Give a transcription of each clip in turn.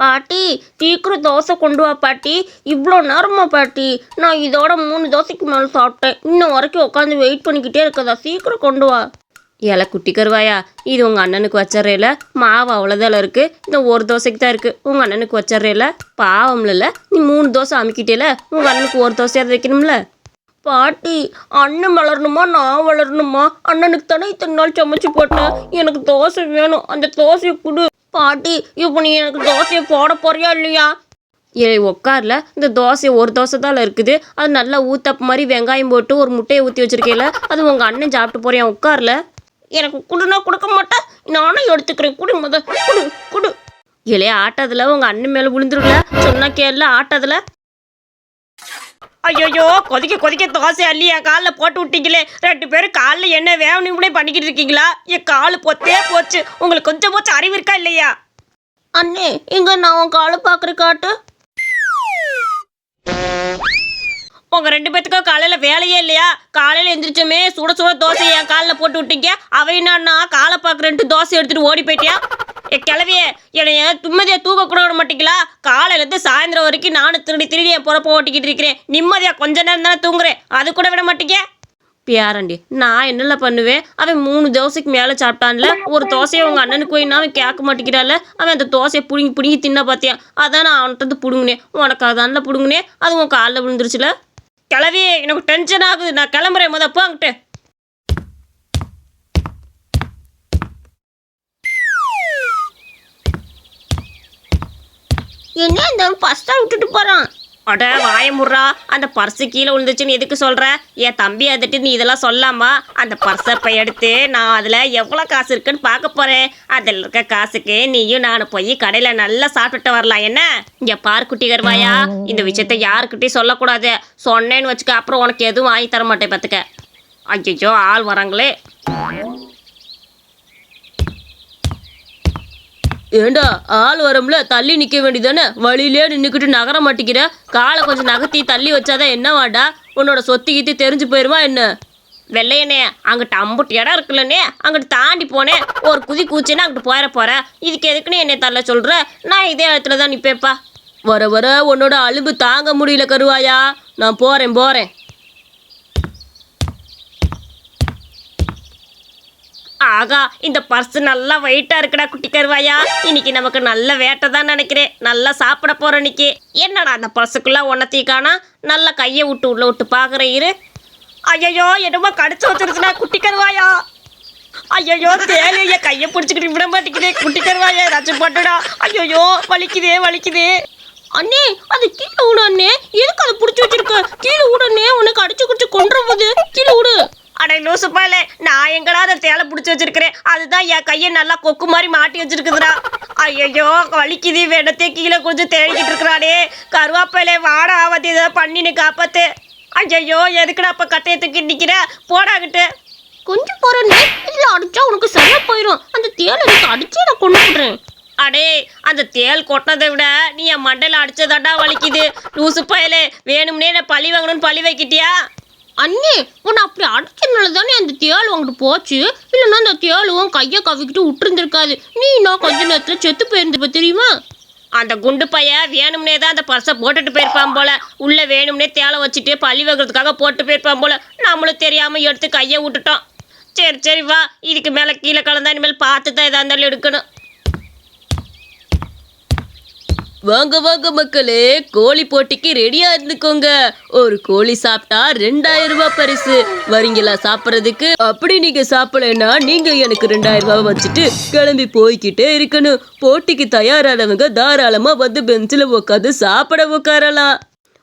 பாட்டி சீக்கிரம் தோசை கொண்டு வா பாட்டி. இவ்வளோ நேரமா பாட்டி? நான் இதோட மூணு தோசைக்கு மேலே சாப்பிட்டேன். இன்னும் வரைக்கும் உட்காந்து வெயிட் பண்ணிக்கிட்டே இருக்கதா சீக்கிரம் கொண்டு வா. ஏல குட்டி கருவாயா இது உங்கள் அண்ணனுக்கு வச்சறேல மாவு அவ்வளோதான் இருக்குது இந்த ஒரு தோசைக்கு தான் இருக்குது உங்கள் அண்ணனுக்கு வச்சறேல பாவம்ல நீ மூணு தோசை அமுக்கிட்டேல. உங்கள் அண்ணனுக்கு ஒரு தோசையாவது வைக்கணும்ல? பாட்டி அண்ணன் வளரணுமா? நான் வளரணுமா? அண்ணனுக்கு தானே இத்தனை நாள் சமைச்சு போட்டேன். எனக்கு தோசை வேணும். அந்த தோசையை கொடு. பாட்டி இப்போ நீ எனக்கு தோசையை போட போறியா இல்லையா? ஏ உட்கார்ல இந்த தோசை ஒரு தோசை தான் இருக்குது. அது நல்லா ஊத்தப்பு மாதிரி வெங்காயம் போட்டு ஒரு முட்டையை ஊற்றி வச்சிருக்கேல அது உங்கள் அண்ணன் சாப்பிட்டு போறியா? உட்கார்ல எனக்கு குடுனா கொடுக்க மாட்டேன் நானும் எடுத்துக்கிறேன். குடு முத. குடு குடு. இலையா ஆட்டதுல உங்கள் அண்ணன் மேலே விழுந்துருல சொன்னா கேள்ல ஆட்டதுல. ஐயோ கொதிக்க கொதிக்க தோசை அள்ளி என் காலில் போட்டு விட்டீங்களே. ரெண்டு பேரும் காலில் என்ன வேணும்னே பண்ணிக்கிட்டு இருக்கீங்களா? என் கால் பொத்தே போச்சு. உங்களுக்கு கொஞ்சம் போச்சு அறிவு இருக்கா இல்லையா? அண்ணே இங்க நான் உன் காலை பார்க்குற காட்டு. உங்கள் ரெண்டு பேத்துக்கும் காலையில் வேலையே இல்லையா? காலையில் எந்திரிச்சோமே சுட சுட தோசை என் காலில் போட்டு விட்டீங்க. அவை என்னன்னா காலை பார்க்குறேன்ட்டு தோசை எடுத்துகிட்டு ஓடி போயிட்டியா? ஏ கிளவியே என்னைய தும்மதியாக தூக்க கூட விட மாட்டீங்களா? காலையிலேருந்து சாயந்தரம் வரைக்கும் நானும் திருடி திருடி என் பொறப்ப ஓட்டிக்கிட்டு இருக்கிறேன். நிம்மதியாக கொஞ்ச நேரம் தானே தூங்குறேன். அது கூட விட மாட்டீங்க? பியாரண்டி நான் என்னல பண்ணுவேன்? அவன் மூணு தோசைக்கு மேலே சாப்பிட்டான்ல. ஒரு தோசையை உங்கள் அண்ணனுக்கு போயின்னா அவன் கேட்க மாட்டேங்கிறான்ல அவன் அந்த தோசையை பிடுங்கி பிடுங்கி தின்ன பார்த்தியான் அதான் நான் அவன்கிட்ட இருந்து பிடுங்கினேன். உனக்கு அதான்ல பிடுங்கினேன். அது உன் காலில் விழுந்துருச்சுல? கிளவி எனக்கு டென்ஷன் ஆகுது. நான் கிளம்புறேன். முத போங்கிட்டு என்ன இந்த ஃபஸ்ட்டா விட்டுட்டு போகிறான் அட வாய அந்த பர்ஸு கீழே விழுந்துச்சுன்னு எதுக்கு சொல்கிற என் தம்பி அதுட்டு நீ இதெல்லாம் சொல்லாமா? அந்த பர்ஸை இப்போ எடுத்து நான் அதில் எவ்வளோ காசு இருக்குன்னு பார்க்க போகிறேன் அதில் இருக்க காசுக்கு நீயும் நான் போய் கடையில் நல்லா சாப்பிட்டுட்டு வரலாம். என்ன? இங்கே பார் குட்டி கருவாயா. இந்த விஷயத்த யாருக்கிட்டையும் சொல்லக்கூடாது. சொன்னேன்னு வச்சுக்க அப்புறம் உனக்கு எதுவும் வாங்கி தர மாட்டேன் பார்த்துக்க. ஐயோ ஆள் வராங்களே. ஏண்டா ஆள் வரும்ல தள்ளி நிற்க வேண்டியதானே வழியிலே நின்றுக்கிட்டு நகர மாட்டேங்கிற? காலை கொஞ்சம் நகர்த்தி தள்ளி வச்சாதான் என்னவாடா? உன்னோட சொத்து கீத்து தெரிஞ்சு போயிடுவா என்ன? வெள்ளையனே அங்கிட்ட அம்புட்டு இடம் இருக்குல்லண்ணே அங்கிட்டு தாண்டி போனேன் ஒரு குதி கூச்சேன்னா அங்கிட்டு போயிட போகிறேன் இதுக்கு எதுக்குன்னு என்னை தள்ள சொல்கிற நான் இதே இடத்துல தான் நிற்பேப்பா வர வர உன்னோட அலும்பு தாங்க முடியல கருவாயா. நான் போகிறேன் போகிறேன் ஆகா இந்த பர்ஸ் நல்லா வெயிட்டா இருக்குடா குட்டி கருவாயா. இன்னைக்கு நமக்கு நல்ல வேட்டை தான் நினைக்கிறேன். நல்லா சாப்பிட போறோம் இன்னைக்கு என்னடா அந்த பர்ஸுக்குள்ள ஒன்னத்தி காணா நல்லா கையை விட்டு உள்ள விட்டு பாக்குற இரு. ஐயோ என்னமோ கடிச்சு வச்சிருச்சுனா குட்டி கருவாயா. ஐயோ தேலைய கையை பிடிச்சிக்கிட்டு விட மாட்டேங்குதே குட்டி கருவாயா ஏதாச்சும் போட்டுடா. ஐயோ வலிக்குதே வலிக்குதே. அண்ணே அது கீழே விடும் அண்ணே. எதுக்கு அதை பிடிச்சி வச்சிருக்க கீழே விடு அண்ணே உனக்கு அடிச்சு குடிச்சு கொண்டுற போது கீழே விடு அடே லூசு பால நான் எங்கடா அதை தேலை பிடிச்சி வச்சிருக்கிறேன் அதுதான் என் கையை நல்லா கொக்கு மாதிரி மாட்டி வச்சிருக்குதுடா. ஐயோ வலிக்குது. வெடத்தே கீழே கொஞ்சம் தேடிக்கிட்டு இருக்கிறானே. கருவாப்பையிலே வாடா ஆவத்தி ஏதாவது பண்ணின்னு காப்பாத்து. ஐயோ எதுக்குடா அப்ப கட்டையை தூக்கி நிக்கிற? போடாகிட்டு கொஞ்சம் போறேன்னு இதுல அடிச்சா உனக்கு சரியா போயிடும் அந்த தேலை எனக்கு அடிச்சு நான் கொண்டு விடுறேன் அடே அந்த தேல் கொட்டினதை விட நீ என் மண்டையில் அடிச்சதாண்டா வலிக்குது. லூசு பயலே வேணும்னே நான் பழி வாங்கணும்னு பழி வைக்கிட்டியா? அண்ணே உன்னை அப்படி அடிச்சதுனால தானே அந்த தேள் வாங்கிட்டு போச்சு? இல்லைன்னா அந்த தேளும் கையை கவிக்கிட்டு விட்டுருந்துருக்காது. நீ நான் கொஞ்ச நேரத்தில் செத்து போயிருந்துப்ப தெரியுமா? அந்த குண்டு பைய வேணும்னே தான் அந்த பர்ஸை போட்டுட்டு போயிருப்பான் போல. உள்ள வேணும்னே தேலை வச்சுட்டு பழி வைக்கிறதுக்காக போட்டு போயிருப்பான் போல. நம்மளும் தெரியாம எடுத்து கையை விட்டுட்டோம். சரி சரி வா. இதுக்கு மேலே கீழே கலந்தா இனிமேல் பார்த்து தான் எதாக இருந்தாலும் எடுக்கணும். வாங்க வாங்க மக்களே கோழி போட்டிக்கு ரெடியா இருந்துக்கோங்க. ஒரு கோழி சாப்பிட்டா ரெண்டாயிரம் ரூபாய் பரிசு. வரீங்களா சாப்பிட்றதுக்கு? அப்படி நீங்க சாப்பிடலன்னா நீங்க எனக்கு ரெண்டாயிரம் ரூபாய் வச்சுட்டு கிளம்பி போய்கிட்டே இருக்கணும். போட்டிக்கு தயாரானவங்க தாராளமா வந்து பெஞ்சில் உட்காந்து சாப்பிட உட்காரலாம்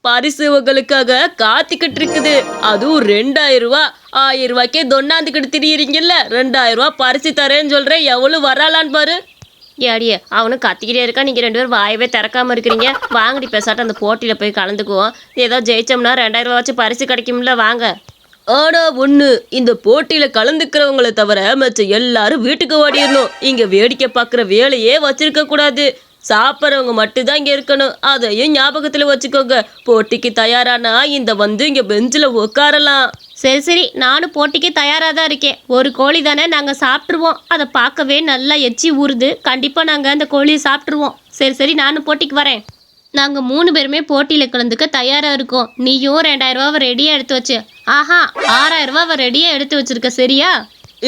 பரிசு உங்களுக்காக காத்துக்கிட்டு இருக்குது. அதுவும் ரெண்டாயிரம் ரூபாய். ஆயிரம் ரூபாய்க்கே தொண்ணாந்துக்கிட்டு திரியிறீங்கல்ல. ரெண்டாயிரம் ரூபாய் பரிசு தரேன்னு சொல்றேன். எவ்வளவு வராலான்னு பாரு. ஏடியே அவனும் கத்திக்கிட்டே இருக்கா. நீங்கள் ரெண்டு பேரும் வாயவே திறக்காம இருக்கிறீங்க. வாங்கடி பேசாட்ட அந்த போட்டியில் போய் கலந்துக்குவோம். ஏதோ ஜெயிச்சோம்னா ரெண்டாயிரம் ரூபா வச்சு பரிசு கிடைக்கும்ல வாங்க. ஆனா ஒண்ணு இந்த போட்டியில கலந்துக்கிறவங்கள தவிர மற்ற எல்லாரும் வீட்டுக்கு ஓடிடணும் இங்க வேடிக்கை பார்க்குற வேலையே வச்சிருக்க கூடாது. சாப்பிட்றவங்க மட்டும்தான் இங்கே இருக்கணும். அதையும் ஞாபகத்தில் வச்சுக்கோங்க. போட்டிக்கு தயாரானா இந்த வந்து இங்கே பெஞ்சில் உட்காரலாம் சரி சரி நானும் போட்டிக்கு தயாராக தான் இருக்கேன். ஒரு கோழி தானே நாங்கள் சாப்பிட்ருவோம் அதை பார்க்கவே நல்லா எச்சி ஊறுது. கண்டிப்பாக நாங்கள் அந்த கோழியை சாப்பிட்ருவோம் சரி சரி நானும் போட்டிக்கு வரேன். நாங்கள் மூணு பேருமே போட்டியில் கலந்துக்க தயாராக இருக்கோம். நீயும் ரெண்டாயிரம் ரெடியாக எடுத்து வச்சு. ஆஹா ஆறாயிரம் ரெடியாக எடுத்து வச்சிருக்க சரியா?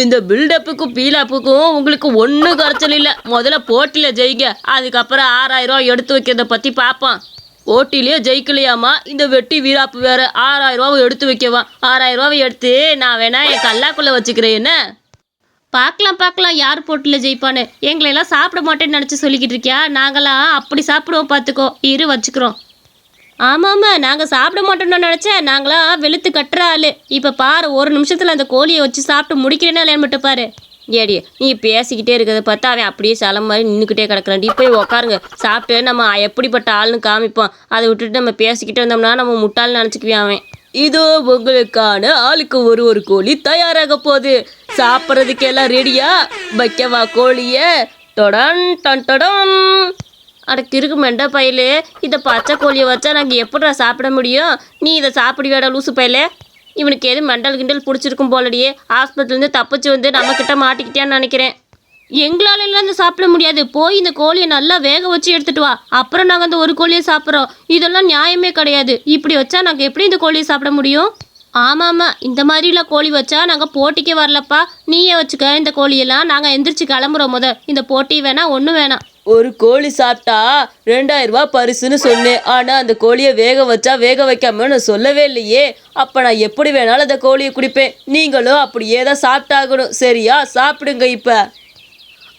இந்த பில்டப்புக்கும் பீலப்புக்கும் உங்களுக்கு ஒன்றும் குறைச்சல் இல்லை. முதல்ல போட்டியில் ஜெயிங்க. அதுக்கப்புறம் ஆறாயிரம் எடுத்து வைக்கிறத பற்றி பார்ப்போம். போட்டியிலே ஜெயிக்கலையாமா? இந்த வெட்டி வீராப்பு வேற ஆறாயிரம் ரூபாவை எடுத்து வைக்கவா. ஆறாயிரம் ரூபாவை எடுத்து நான் வேணா என் கல்லாக்குள்ளே வச்சுக்கிறேன் என்ன? பார்க்கலாம் பார்க்கலாம். யார் போட்டியில் ஜெயிப்பான்னு. எங்களை எல்லாம் சாப்பிட மாட்டேன்னு நினச்சி சொல்லிக்கிட்டு இருக்கியா? நாங்களாம் அப்படி சாப்பிடுவோம் பார்த்துக்கோ. இரு வச்சுக்கிறோம். ஆமாம்மா நாங்கள் சாப்பிட மாட்டோம்னு நினச்சேன். நாங்களாம் வெளுத்து கட்டுற ஆள். இப்போ பாரு ஒரு நிமிஷத்தில் அந்த கோழியை வச்சு சாப்பிட்டு முடிக்கிறேன்னா இல்லைன்னு பாரு. ஏடி நீ பேசிக்கிட்டே இருக்கிறத பார்த்தா அவன் அப்படியே சில மாதிரி நின்றுக்கிட்டே கிடக்குறான். போய் உக்காருங்க. சாப்பிட்டு நம்ம எப்படிப்பட்ட ஆள்னு காமிப்போம். அதை விட்டுட்டு நம்ம பேசிக்கிட்டே இருந்தோம்னா நம்ம முட்டாள்னு நினச்சிக்குவேன் அவன். இதோ உங்களுக்கான ஆளுக்கு ஒரு ஒரு கோழி தயாராக போகுது. சாப்பிட்றதுக்கு எல்லாம் ரெடியா வைக்கவா கோழிய? தொடன் டன் தொடன் அட கிறுக்கு மெண்ட பையலு. இதை பச்சை கோழியை வச்சா நாங்கள் எப்படிடா சாப்பிட முடியும்? நீ இதை சாப்பிடுவேடா லூசு பையலே. இவனுக்கு எது மண்டல் கிண்டல் பிடிச்சிருக்கும் போலடியே. ஆஸ்பத்திரிலேருந்து தப்பிச்சு வந்து நம்மக்கிட்ட மாட்டிக்கிட்டேன்னு நினைக்கிறேன். எங்களால எல்லாம் இந்த சாப்பிட முடியாது. போய் இந்த கோழியை நல்லா வேக வச்சு எடுத்துட்டு வா. அப்புறம் நாங்கள் அந்த ஒரு கோழியை சாப்பிட்றோம். இதெல்லாம் நியாயமே கிடையாது. இப்படி வச்சா நாங்கள் எப்படி இந்த கோழியை சாப்பிட முடியும்? ஆமாம்மா இந்த மாதிரிலாம் கோழி வச்சா நாங்கள் போட்டிக்கே வரலப்பா. நீயே வச்சுக்க இந்த கோழியெல்லாம். நாங்கள் எந்திரிச்சு கிளம்புறோம் முத இந்த போட்டி வேணாம் ஒன்றும் வேணாம். ஒரு கோழி சாப்பிட்டா ரெண்டாயிரம் ரூபாய் பரிசுன்னு சொன்னேன். ஆனால் அந்த கோழியை வேக வச்சா வேக வைக்காம நான் சொல்லவே இல்லையே. அப்போ நான் எப்படி வேணாலும் அந்த கோழியை குடிப்பேன். நீங்களும் அப்படியே தான் சாப்பிட்டாகணும். சரியா? சாப்பிடுங்க இப்போ.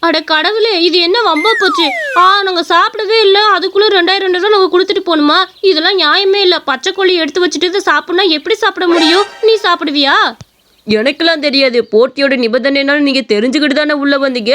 அட கடவுளே இது என்ன வம்பா போச்சு? ஆ நாங்கள் சாப்பிடவே இல்லை. அதுக்குள்ளே ரெண்டாயிரம் ரெண்டாயிரம் நாங்கள் கொடுத்துட்டு போகணுமா? இதெல்லாம் நியாயமே இல்லை. பச்சை கோழி எடுத்து வச்சுட்டு சாப்பிட்னா எப்படி சாப்பிட முடியும்? நீ சாப்பிடுவியா? எனக்கெல்லாம் தெரியாது. போட்டியோட நிபந்தனைனாலும் நீங்கள் தெரிஞ்சுக்கிட்டு தானே உள்ளே வந்தீங்க.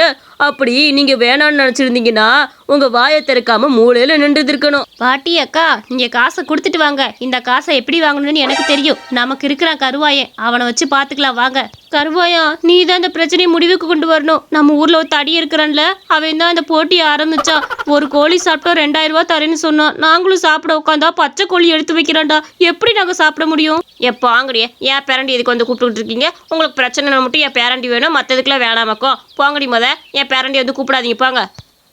அப்படி நீங்கள் வேணாம்னு நினச்சிருந்தீங்கன்னா உங்கள் வாயை திறக்காம மூளையில் நின்றுதிருக்கணும். இருக்கணும் பாட்டி அக்கா நீங்கள் காசை கொடுத்துட்டு வாங்க. இந்த காசை எப்படி வாங்கணும்னு எனக்கு தெரியும். நமக்கு இருக்கிறான் கருவாயன். அவனை வச்சு பார்த்துக்கலாம் வாங்க. கருவாயா நீ தான் இந்த பிரச்சனையை முடிவுக்கு கொண்டு வரணும். நம்ம ஊரில் ஒரு தடி இருக்கிறான்ல அவன் தான் இந்த போட்டியை ஆரம்பிச்சான். ஒரு கோழி சாப்பிட்டா ரெண்டாயிரம் ரூபாய் தரேன்னு சொன்னான். நாங்களும் சாப்பிட உட்காந்தா பச்சை கோழி எடுத்து வைக்கிறான்டா. எப்படி நாங்கள் சாப்பிட முடியும்? எப்போ ஆங்கடியே ஏன் பேரண்டி இதுக்கு வந்து கூப்பிட்டு இருக்கீங்க? உங்களுக்கு பிரச்சனை மட்டும் என் பேரண்டி வேணும். மற்றதுக்கெல்லாம் வேணாமக்கோ போங்கடி முத. என் பேரண்டி வந்து கூப்பிடாதீங்க. போங்க.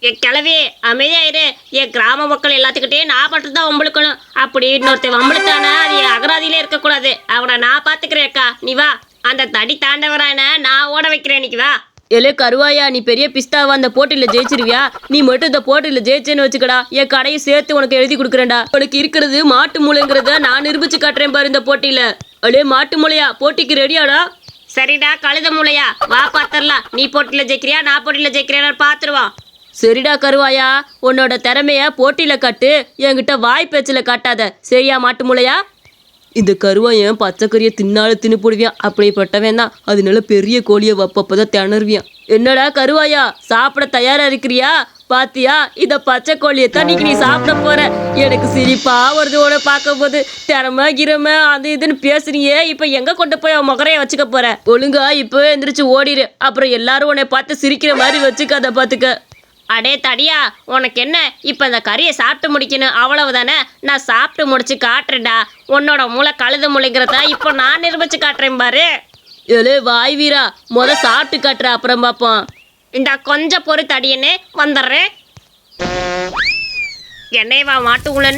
என் கிளவி அமைதியாயிரு. என் கிராம மக்கள் எல்லாத்துக்கிட்டே நான் மட்டும் தான் வம்பளுக்கணும் அப்படி இன்னொருத்தன் வம்பளுத்தானா அது என் அகராதியிலே இருக்கக்கூடாது. அவனை நான் பார்த்துக்கிறேன் அக்கா. நீ வா. அந்த தடி தாண்டவரான நான் ஓட வைக்கிறேன் இன்னைக்கு வா. எலே கருவாயா நீ பெரிய பிஸ்தாவா அந்த போட்டியில ஜெயிச்சிருவியா? நீ மட்டும் இந்த போட்டியில ஜெயிச்சேன்னு வச்சுக்கடா. என் கடையை சேர்த்து உனக்கு எழுதி கொடுக்குறேன்டா. உனக்கு இருக்கிறது மாட்டு மூளைங்கிறத நான் நிரூபிச்சு காட்டுறேன் பாரு இந்த போட்டியில. அடே மாட்டு மூளையா? போட்டிக்கு ரெடியாடா. சரிடா கழுத மூளையா. வா பார்த்துடலாம் நீ போட்டியில் ஜெயிக்கிறியா? நான் போட்டியில் ஜெயிக்கிறியா பார்த்துருவான் சரிடா கருவாயா உன்னோட திறமைய போட்டியில காட்டு. என்கிட்ட வாய் பேச்சில் காட்டாத. சரியா மாட்டு மூளையா? இந்த கருவாயன் பச்சைக்கறியை தின்னாலும் தின்னு போடுவியான் அப்படிப்பட்டவன் தான் அதனால பெரிய கோழியை வப்பப்பதான் திணறுவியான் என்னடா கருவாயா? சாப்பிட தயாரா இருக்கிறியா? பாத்தியா? இந்த பச்சை கோழியை தான் நீ சாப்பிட போற. எனக்கு சிரிப்பா வருது உன பார்க்கும் போது திறமை கிரம அது இதுன்னு பேசுறியே இப்ப எங்க கொண்டு போய் அவன் முகரைய வச்சுக்க போற? ஒழுங்கா இப்போ எந்திரிச்சு ஓடிடு அப்புறம் எல்லாரும் உன்னை பார்த்து சிரிக்கிற மாதிரி வச்சுக்காத பாத்துக்க. அடே தடியா உனக்கு என்ன? இப்போ இந்த கறியை சாப்பிட்டு முடிக்கணும். அவ்வளவுதானே? நான் சாப்பிட்டு முடிச்சு காட்டுறேன்டா. உன்னோட மூளை கழுத மூளைங்கிறத இப்போ நான் நிரூபிச்சு காட்டுறேன் பாரு. ஏலே வாய் வீரா. முத சாப்பிட்டு காட்டுற அப்புறம் பார்ப்போம் இந்த கொஞ்சம் பொறு தடியனே வந்துடுறேன். என்னையவா மாட்டு உள்ள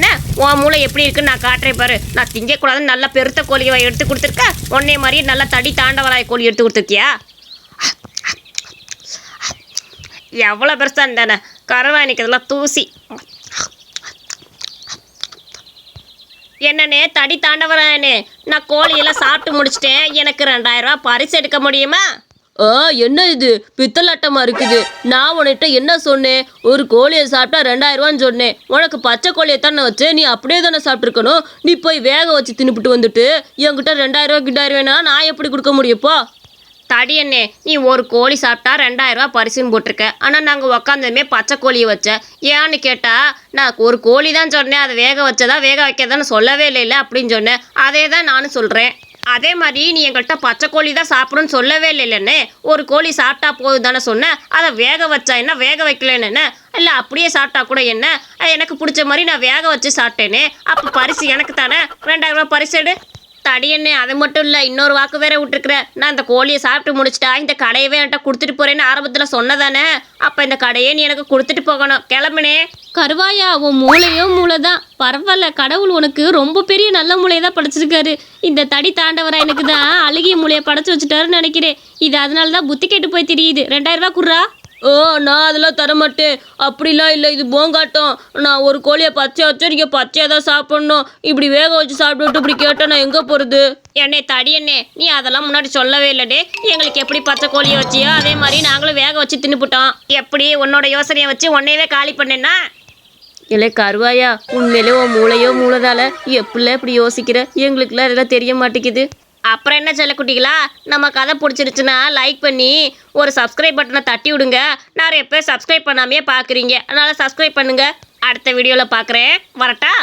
உன் மூளை எப்படி இருக்குன்னு நான் காட்டுறேன் பாரு. நான் திங்கக்கூடாதுன்னு நல்லா பெருத்த கோழியை எடுத்து கொடுத்துருக்க. உன்னை மாதிரியே நல்லா தடி தாண்டவராய கோழி எடுத்து கொடுத்துருக்கியா? எவ்வளோ பெருசாக இருந்தானே. கரவாணிக்கு இதெல்லாம் தூசி. என்னண்ணே தடி தாண்டவரானே நான் கோழியெல்லாம் சாப்பிட்டு முடிச்சிட்டேன். எனக்கு ரெண்டாயிரம் பரிசு எடுக்க முடியுமா? ஆ என்ன இது? பித்தலாட்டமாக இருக்குது. நான் உன்கிட்ட என்ன சொன்னேன்? ஒரு கோழியை சாப்பிட்டா ரெண்டாயிரரூவான்னு சொன்னேன். உனக்கு பச்சை கோழியை தானே வச்சு நீ அப்படியே தானே சாப்பிட்ருக்கணும் நீ போய் வேக வச்சு தின்னுபிட்டு வந்துட்டு என்கிட்ட ரெண்டாயிரரூவா கிட்டாயிரம் வேணா நான் எப்படி கொடுக்க முடியுப்போ தடியண்ணே நீ ஒரு கோழி சாப்பிட்டா ரெண்டாயிரம் ரூபா பரிசுன்னு போட்டிருக்க. ஆனால் நாங்கள் உக்காந்ததுமே பச்சை கோழியை வச்ச. ஏன்னு கேட்டால் நான் ஒரு கோழி தான் சொன்னேன் அதை வேக வச்சதா வேக வைக்கதான்னு சொல்லவே இல்லைல்ல அப்படின்னு சொன்னேன். அதே தான் நானும் சொல்கிறேன் அதே மாதிரி நீ எங்கள்கிட்ட பச்சை கோழி தான் சாப்பிடணும்னு சொல்லவே இல்லைல்லண்ணே ஒரு கோழி சாப்பிட்டா போதும் தானே சொன்னேன் அதை வேக வச்சா என்ன வேக வைக்கலன்னு இல்லை அப்படியே சாப்பிட்டா கூட என்ன? எனக்கு பிடிச்ச மாதிரி நான் வேக வச்சு சாப்பிட்டேனே. அப்போ பரிசு எனக்கு தானே? ரெண்டாயிரம் ரூபா பரிசு எடு. தடியண்ணே அது மட்டும் இல்லை இன்னொரு வாக்கு வேற விட்டுருக்குறேன் நான் இந்த கோழியை சாப்பிட்டு முடிச்சிட்டா இந்த கடையவே என்கிட்ட கொடுத்துட்டு போறேன்னு ஆரம்பத்தில் சொன்னதானே? அப்போ இந்த கடையே நீ எனக்கு கொடுத்துட்டு போகணும். கிளம்புனே. கருவாயா உன் மூளையோ மூளை தான் பரவாயில்ல கடவுள் உனக்கு ரொம்ப பெரிய நல்ல மூளையை தான் படைச்சிருக்காரு. இந்த தடி தாண்டவரா எனக்கு தான் அழுகிய மூளையை படைச்சு வச்சுட்டாருன்னு நினைக்கிறேன். இது அதனால தான் புத்தி கெட்டு போய் தெரியுது. ரெண்டாயிரம் ரூபா குர்ரா ஓ நான் அதெல்லாம் தரமாட்டேன். அப்படிலாம் இல்லை இது போங்காட்டம். நான் ஒரு கோழியை பச்சை வச்சா நீங்கள் பச்சையாக தான் சாப்பிட்ணும். இப்படி வேக வச்சு சாப்பிட்டுட்டு இப்படி கேட்டால் நான் எங்கே போகிறது என்னே தடியண்ணே நீ அதெல்லாம் முன்னாடி சொல்லவே இல்லடே எங்களுக்கு எப்படி பச்சை கோழியை வச்சியோ அதே மாதிரி நாங்களும் வேக வச்சு தின்னுப்புட்டோம் எப்படி உன்னோட யோசனையை வச்சு உன்னையவே காலி பண்ணேன்னா? இல்லை கருவாயா உண்மையிலே உன் மூளையோ மூளைதால எப்படிலாம் இப்படி யோசிக்கிற? எங்களுக்குலாம் அதெல்லாம் தெரிய மாட்டேங்குது. அப்புறம் என்ன செல்ல குட்டிகளா? நம்ம கதை பிடிச்சிருச்சுன்னா லைக் பண்ணி ஒரு சப்ஸ்கிரைப் பட்டனை தட்டி விடுங்க. நிறைய பேர் சப்ஸ்கிரைப் பண்ணாமையே பார்க்குறீங்க அதனால் சப்ஸ்கிரைப் பண்ணுங்கள் அடுத்த வீடியோவில் பார்க்குறேன் வரட்டா?